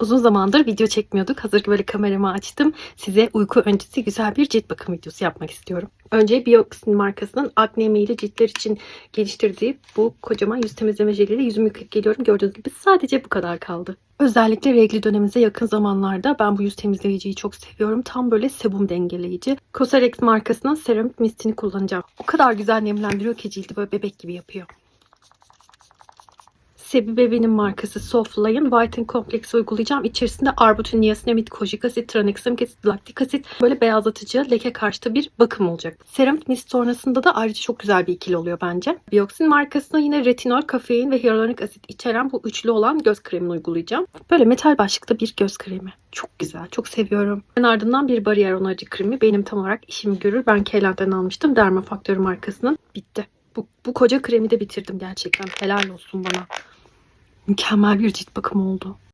Uzun zamandır video çekmiyorduk. Hazır ki böyle kameramı açtım. Size uyku öncesi güzel bir cilt bakım videosu yapmak istiyorum. Önce Bioxin markasının akne emeğiyle ciltler için geliştirdiği bu kocaman yüz temizleme jeliyle yüzümü yıkayıp geliyorum. Gördüğünüz gibi sadece bu kadar kaldı. Özellikle regli dönemimize yakın zamanlarda ben bu yüz temizleyiciyi çok seviyorum. Tam böyle sebum dengeleyici. Cosrx markasının Ceramik Mist'ini kullanacağım. O kadar güzel nemlendiriyor ki cildi böyle bebek gibi yapıyor. Sebi Bebe'nin markası Softline Whiten Complex uygulayacağım. İçerisinde arbutin, niasinamid, kojik asit, tranexamik asit, laktik asit böyle beyazlatıcı, leke karşıtı bir bakım olacak. Ceramik Mist sonrasında da ayrıca çok güzel bir ikili oluyor bence. Bioxin markasına yine retinol, kafein ve hyaluronik asit içeren bu üçlü olan göz kremini uygulayacağım. Böyle metal başlıkta bir göz kremi. Çok güzel, çok seviyorum. Ben ardından bir bariyer onarıcı kremi. Benim tam olarak işimi görür. Ben Keyland'dan almıştım. Derma Faktörü markasının. Bitti. Bu, bu koca kremi de bitirdim gerçekten. Helal olsun bana. Mükemmel bir cilt bakımı oldu.